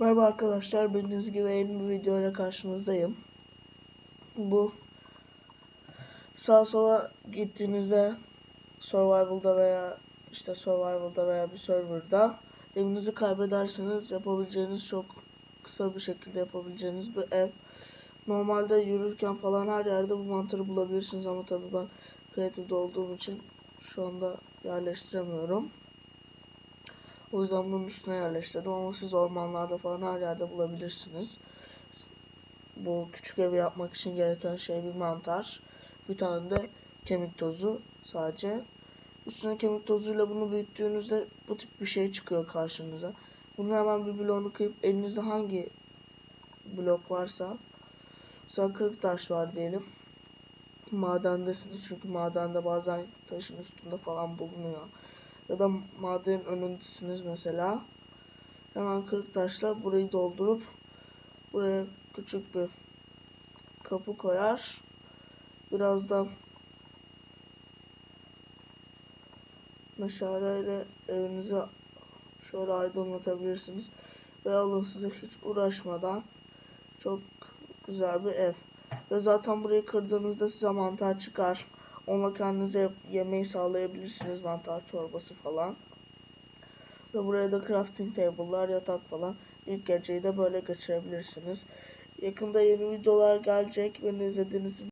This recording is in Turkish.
Merhaba arkadaşlar, bildiğiniz gibi yeni bir video ile karşınızdayım. Bu sağa sola gittiğinizde Survival'da veya işte Survival'da veya bir serverda evinizi kaybederseniz yapabileceğiniz çok kısa bir şekilde yapabileceğiniz bir ev. Normalde yürürken falan her yerde bu mantarı bulabilirsiniz ama tabii ben kreatifde olduğum için şu anda yerleştiremiyorum. O yüzden bunun üstüne yerleştirdim ama siz ormanlarda falan her yerde bulabilirsiniz. Bu küçük evi yapmak için gereken şey bir mantar. Bir tane de kemik tozu sadece. Üstüne kemik tozuyla bunu büyüttüğünüzde bu tip bir şey çıkıyor karşınıza. Bunu hemen bir bloğunu kıyıp elinizde hangi blok varsa mesela kırık taş var diyelim. Madendesiniz çünkü madende bazen taşın üstünde falan bulunuyor ya da madenin önündesiniz mesela. Hemen kırık taşla burayı doldurup buraya küçük bir kapı koyar. Biraz da meşaleyle evinizi şöyle aydınlatabilirsiniz. Ve alın size hiç uğraşmadan çok güzel bir ev. Ve zaten burayı kırdığınızda size mantar çıkar. Onunla kendinize yemeği sağlayabilirsiniz. Mantar çorbası falan. Ve buraya da crafting table'lar, yatak falan. İlk geceyi de böyle geçirebilirsiniz. Yakında yeni videolar gelecek. Beni izlediğiniz için